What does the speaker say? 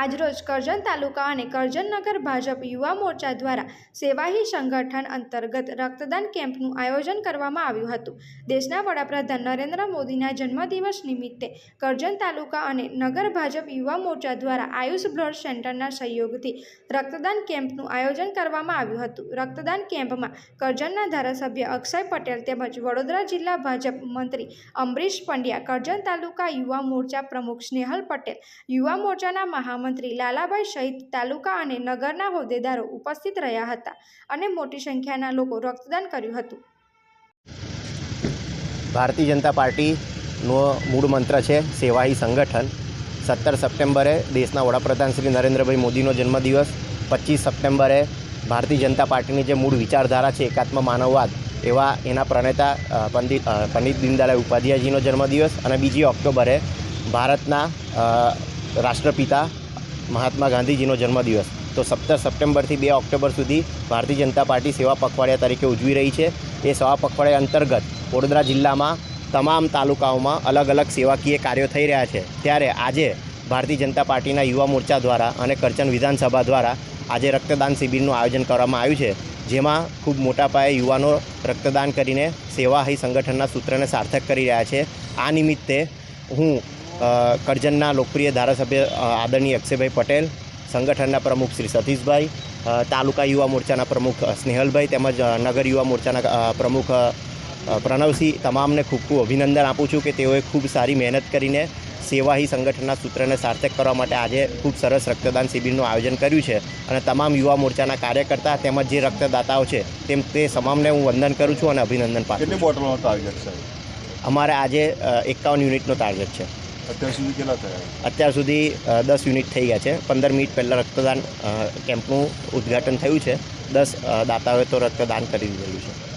આજરોજ કરજણ તાલુકા અને કરજણનગર ભાજપ યુવા મોરચા દ્વારા સેવાહી સંગઠન અંતર્ગત રક્તદાન કેમ્પનું આયોજન કરવામાં આવ્યું હતું. દેશના વડાપ્રધાન નરેન્દ્ર મોદીના જન્મદિવસ નિમિત્તે કરજણ તાલુકા અને નગર ભાજપ યુવા મોરચા દ્વારા આયુષ બ્લડ સેન્ટરના સહયોગથી રક્તદાન કેમ્પનું આયોજન કરવામાં આવ્યું હતું. રક્તદાન કેમ્પમાં કરજણના ધારાસભ્ય અક્ષય પટેલ તેમજ વડોદરા જિલ્લા ભાજપ મંત્રી અમરીશ પંડ્યા, કરજણ તાલુકા યુવા મોરચા પ્રમુખ સ્નેહલ પટેલ, યુવા મોરચાના મહામંત્રી લાલાભાઈ સહિત તાલુકા અને નગરના હોદ્દેદારો ઉપસ્થિત રહ્યા હતા અને મોટી સંખ્યાના લોકો રક્તદાન કર્યું હતું. ભારતીય જનતા પાર્ટીનો મૂળ મંત્ર છે સેવાહી સંગઠન. સત્તર સપ્ટેમ્બરે દેશના વડાપ્રધાન શ્રી નરેન્દ્રભાઈ મોદીનો જન્મદિવસ. પચીસ સપ્ટેમ્બરે ભારતીય જનતા પાર્ટીની જે મૂળ વિચારધારા છે એકાત્મ માનવવાદ, એવા એના પ્રણેતા પંડિત પંડિત દીનદયાળ ઉપાધ્યાયજીનો જન્મદિવસ અને બીજી ઓક્ટોબરે ભારતના રાષ્ટ્રપિતા મહાત્મા ગાંધીજીનો જન્મદિવસ. તો સત્તર સપ્ટેમ્બરથી બે ઓક્ટોબર સુધી ભારતીય જનતા પાર્ટી સેવા પખવાડિયા તરીકે ઉજવી રહી છે. એ સેવા પખવાડિયા અંતર્ગત વડોદરા જિલ્લામાં તમામ તાલુકાઓમાં અલગ અલગ સેવાકીય કાર્યો થઈ રહ્યા છે. ત્યારે આજે ભારતીય જનતા પાર્ટીના યુવા મોરચા દ્વારા અને કરચન વિધાનસભા દ્વારા આજે રક્તદાન શિબિરનું આયોજન કરવામાં આવ્યું છે. જેમાં ખૂબ મોટા પાયે યુવાનો રક્તદાન કરીને સેવાહી સંગઠનના સૂત્રને સાર્થક કરી રહ્યા છે. આ નિમિત્તે હું કરજણના લોકપ્રિય ધારાસભ્ય આદરણીય અક્ષયભાઈ પટેલ સંગઠનના પ્રમુખ શ્રી સતીશભાઈ તાલુકા યુવા મોરચાના પ્રમુખ સ્નેહલભાઈ તેમજ નગર યુવા મોરચાના પ્રમુખ પ્રણવસિંહ તમામને ખૂબ ખૂબ અભિનંદન આપું છું કે તેઓએ ખૂબ સારી મહેનત કરીને સેવાહી સંગઠનના સૂત્રને સાર્થક કરવા માટે આજે ખૂબ સરસ રક્તદાન શિબિરનું આયોજન કર્યું છે અને તમામ યુવા મોરચાના કાર્યકર્તા તેમજ જે રક્તદાતાઓ છે તેમ તે તમામને હું વંદન કરું છું અને અભિનંદન પાઠવું કેટલી બોટલનો ટાર્ગેટ છે? અમારે આજે એકાવન યુનિટનો ટાર્ગેટ છે. અત્યાર સુધી કેટલા થયા? અત્યાર સુધી દસ યુનિટ થઈ ગયા છે. પંદર મિનિટ પહેલાં રક્તદાન કેમ્પનું ઉદ્ઘાટન થયું છે. દસ દાતાઓએ તો રક્તદાન કરી દીધેલું છે.